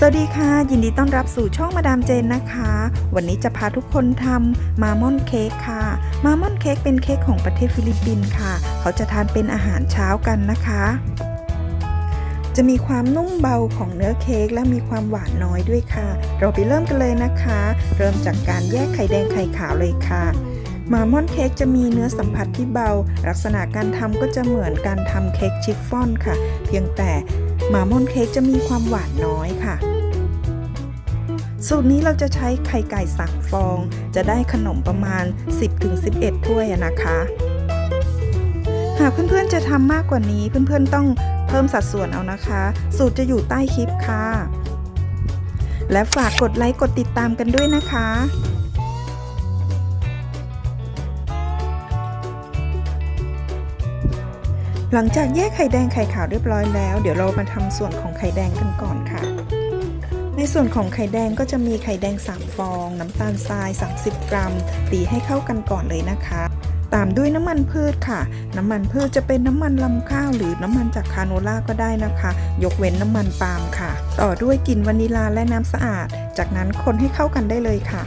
สวัสดีค่ะ ยินดีต้อนรับสู่ช่องมาดามเจนนะคะ วันนี้จะพาทุกคนทำมามอนเค้กค่ะ มามอนเค้กเป็นเค้กของประเทศฟิลิปปินส์ค่ะ เขาจะทานเป็นอาหารเช้ากันนะคะ จะมีความนุ่มเบาของเนื้อเค้กและมีความหวานน้อยด้วยค่ะ เราไปเริ่มกันเลยนะคะ เริ่มจากการแยกไข่แดงไข่ขาวเลยค่ะมามอนเค้กจะมีเนื้อสัมผัสที่เบา ลักษณะการทำก็จะเหมือนการทำเค้กชิฟฟ่อนค่ะ เพียงแต่มามอนเค้กจะมีความหวานน้อยค่ะ สูตรนี้เราจะใช้ไข่ไก่สักฟอง จะได้ขนมประมาณ 10-11 ถ้วยนะคะ หากเพื่อนๆจะทำมากกว่านี้เพื่อนๆต้องเพิ่มสัดส่วนเอานะคะ สูตรจะอยู่ใต้คลิปค่ะ และฝากกดไลค์กดติดตามกันด้วยนะคะหลังจากแยกไข่แดงไข่ขาวเรียบร้อยแล้ว เดี๋ยวเรามาทำส่วนของไข่แดงกันก่อนค่ะ ในส่วนของไข่แดงก็จะมีไข่แดง 3 ฟอง น้ำตาลทราย 30 กรัม ตีให้เข้ากันก่อนเลยนะคะ ตามด้วยน้ำมันพืชค่ะ น้ำมันพืชจะเป็นน้ำมันลำข้าวหรือน้ำมันจากคาโนล่าก็ได้นะคะ ยกเว้นน้ำมันปาล์มค่ะ ต่อด้วยกลิ่นวานิลาและน้ำสะอาด จากนั้นคนให้เข้ากันได้เลยค่ะ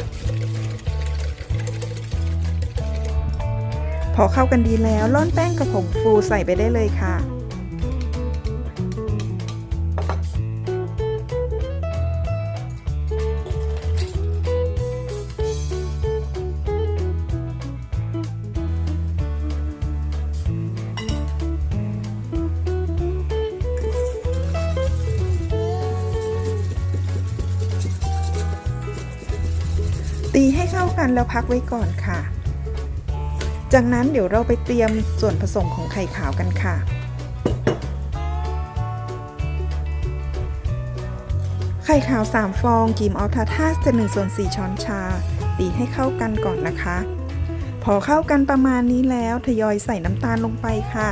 พอเข้ากันดีแล้วร่อนแป้งกับผงฟูใส่ไปได้เลยค่ะ ตีให้เข้ากันแล้วพักไว้ก่อนค่ะ จากนั้นเดี๋ยวเราไปเตรียมส่วนผสมของไข่ขาวกันค่ะ ไข่ขาว 3 ฟองกีมออลทาทาสจะ1ส่วน 4 ช้อนชา ตีให้เข้ากันก่อนนะคะ พอเข้ากันประมาณนี้แล้วทยอยใส่น้ำตาลลงไปค่ะ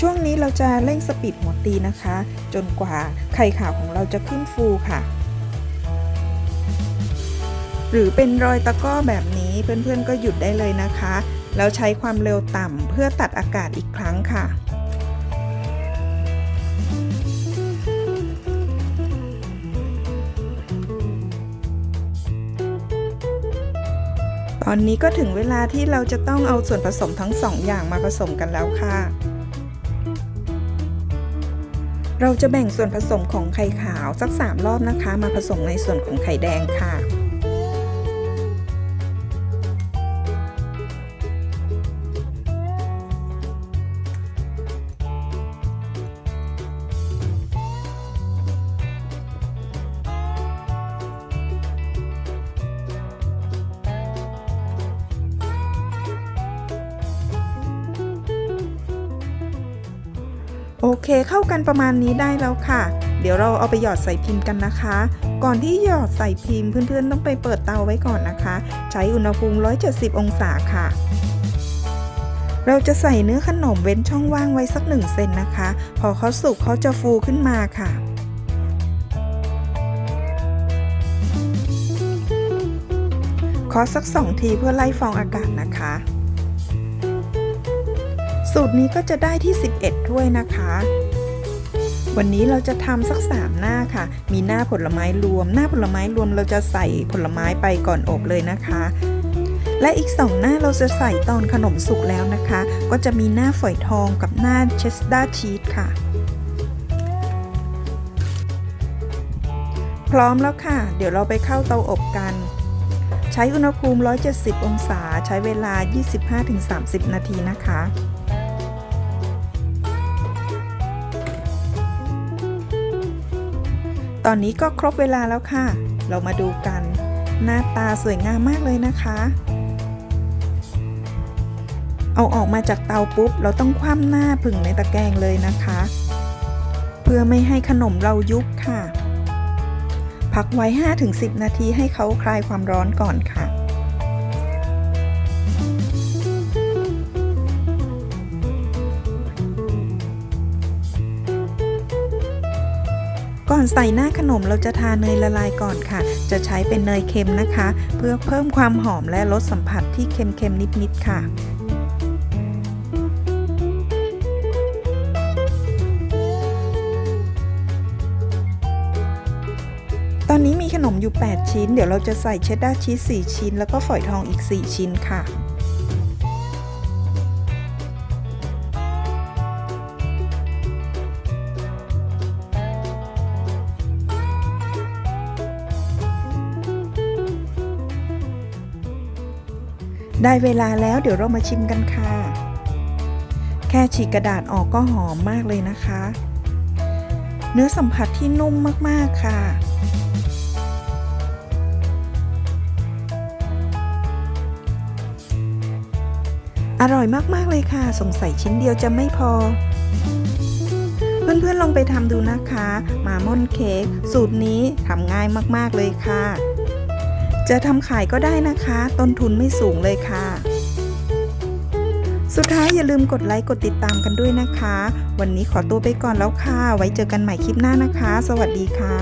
ช่วงนี้เราจะเร่งสปีดหัวตีนะคะ จนกว่าไข่ขาวของเราจะขึ้นฟูค่ะ หรือเป็นรอยตะก้อแบบนี้เพื่อนๆ ก็หยุดได้เลยนะคะ แล้วใช้ความเร็วต่ำเพื่อตัดอากาศอีกครั้งค่ะตอนนี้ก็ถึงเวลาที่เราจะต้องเอาส่วนผสมทั้งสองอย่างมาผสมกันแล้วค่ะ เราจะแบ่งส่วนผสมของไข่ขาวสัก 3 รอบนะคะ มาผสมในส่วนของไข่แดงค่ะ โอเคเข้ากันประมาณนี้ได้แล้วค่ะ เดี๋ยวเราเอาไปหยอดใส่พิมพ์กันนะคะ ก่อนที่หยอดใส่พิมพ์เพื่อนๆ ต้องไปเปิดเตาไว้ก่อนนะคะ ใช้อุณหภูมิ 170 องศาค่ะ เราจะใส่เนื้อขนมเว้นช่องว่างไว้สักหนึ่งเซนนะคะ พอเขาสุกเขาจะฟูขึ้นมาค่ะขอสักสองทีเพื่อไล่ฟองอากาศนะคะ สูตรนี้ก็จะได้ที่ 11ถ้วยนะคะ วันนี้เราจะทำสัก 3 หน้าค่ะ มีหน้าผลไม้รวม หน้าผลไม้รวมเราจะใส่ผลไม้ไปก่อนอบเลยนะคะ และอีก 2 หน้าเราจะใส่ตอนขนมสุกแล้วนะคะ ก็จะมีหน้าฝอยทองกับหน้าเชสดาร์ชีสค่ะ พร้อมแล้วค่ะ เดี๋ยวเราไปเข้าเตาอบกันใช้อุณหภูมิ 170 องศา ใช้เวลา 25-30 นาทีนะคะ ตอนนี้ก็ครบเวลาแล้วค่ะ เรามาดูกัน หน้าตาสวยงามมากเลยนะคะ เอาออกมาจากเตาปุ๊บ เราต้องคว่ำหน้าผึ่งในตะแกรงเลยนะคะ เพื่อไม่ให้ขนมเรายุบค่ะ พักไว้ 5-10 นาทีให้เขาคลายความร้อนก่อนค่ะ ก่อนใส่หน้าขนมเราจะทาเนยละลายก่อนค่ะ จะใช้เป็นเนยเค็มนะคะ เพื่อเพิ่มความหอมและลดสัมผัสที่เค็มๆนิดๆค่ะพอยู่ 8 ชิ้น เดี๋ยวเราจะใส่เชดดาร์ชีส 4 ชิ้น แล้วก็ฝอยทองอีก 4 ชิ้นค่ะ ได้เวลาแล้วเดี๋ยวเรามาชิมกันค่ะ แค่ฉีกกระดาษออกก็หอมมากเลยนะคะ เนื้อสัมผัสที่นุ่มมากๆค่ะ อร่อยมากๆเลยค่ะ สงสัยชิ้นเดียวจะไม่พอเพื่อนๆ ลองไปทำดูนะคะหมาม่อนเค้กสูตรนี้ทำง่ายมาก ๆ เลยค่ะ จะทำขายก็ได้นะคะ ต้นทุนไม่สูงเลยค่ะ สุดท้ายอย่าลืมกดไลค์กดติดตามกันด้วยนะคะ วันนี้ขอตัวไปก่อนแล้วค่ะ ไว้เจอกันใหม่คลิปหน้านะคะ สวัสดีค่ะ